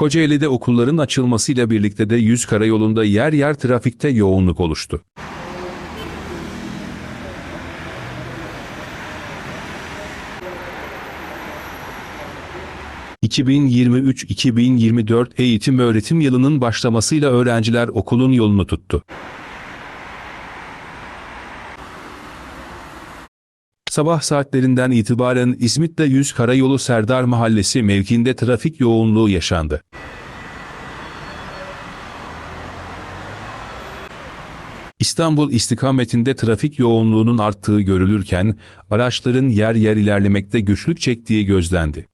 Kocaeli'de okulların açılmasıyla birlikte de 100 karayolunda yer yer trafikte yoğunluk oluştu. ...2023-2024 eğitim öğretim yılının başlamasıyla öğrenciler okulun yolunu tuttu. Sabah saatlerinden itibaren İzmit'te 100 Karayolu Serdar Mahallesi mevkiinde trafik yoğunluğu yaşandı. İstanbul istikametinde trafik yoğunluğunun arttığı görülürken araçların yer yer ilerlemekte güçlük çektiği gözlendi.